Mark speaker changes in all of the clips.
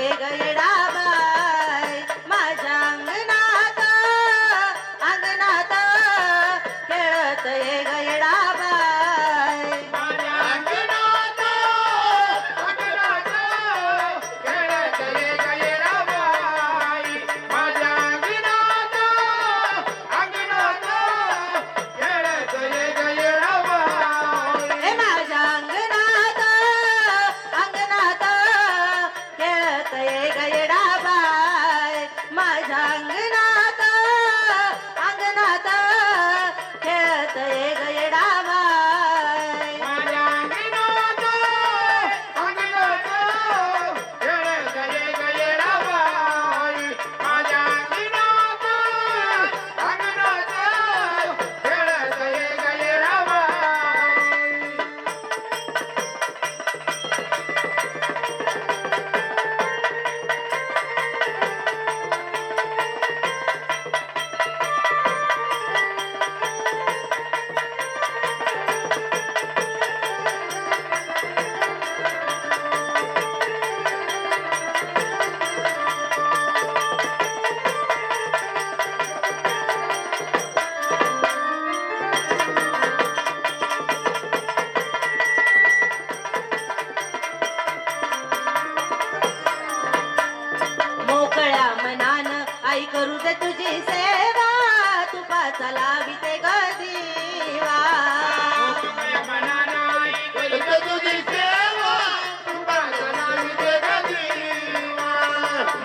Speaker 1: ஏக எடா करू दे तुझी सेवा तुपा चलाविते गदीवा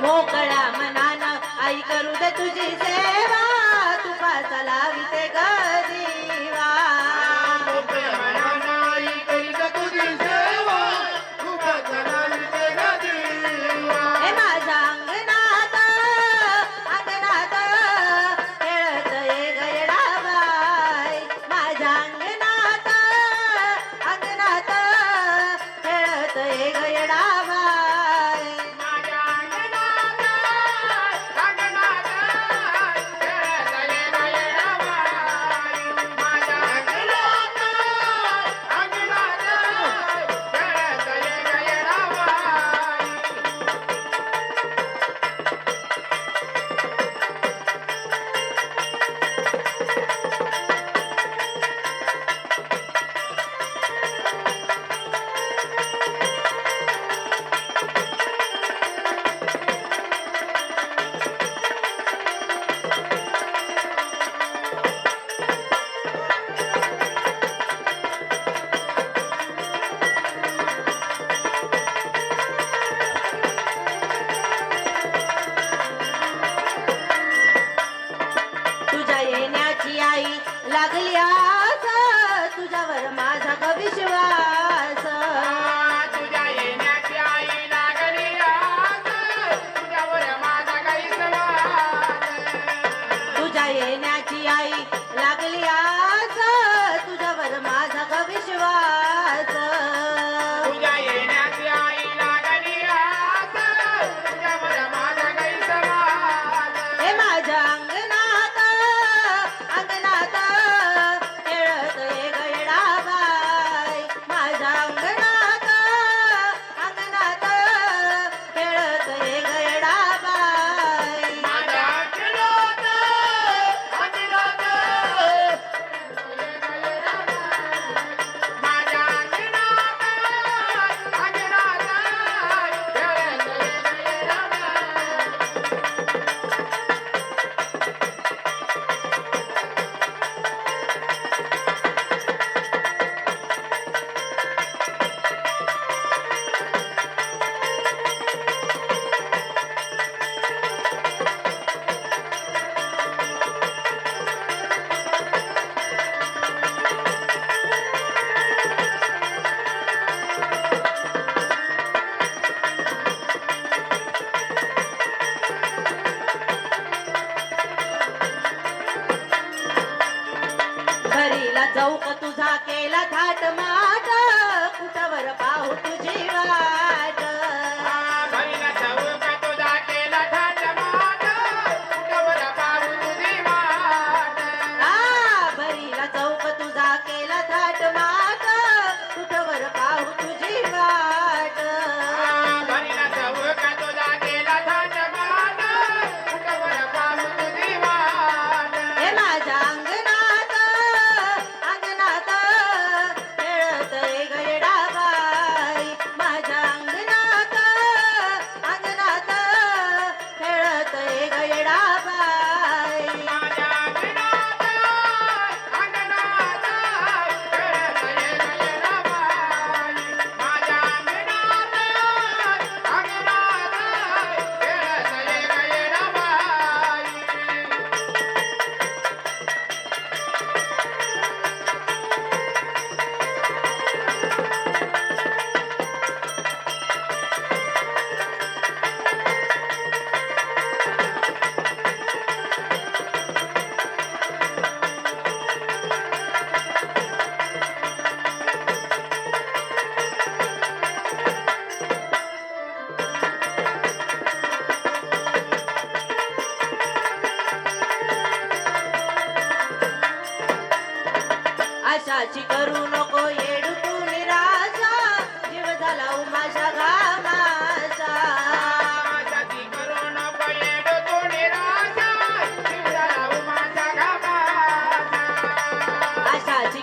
Speaker 1: मोकळ्या मनानं आई करू दे तुझी सेवा तुपा चलाविते गदी 对那个 धात माता कुठवर पाहू तुझी वा अशाची करू नको येडू निराशा जीव झाला उमाशा घामाचा. अशाची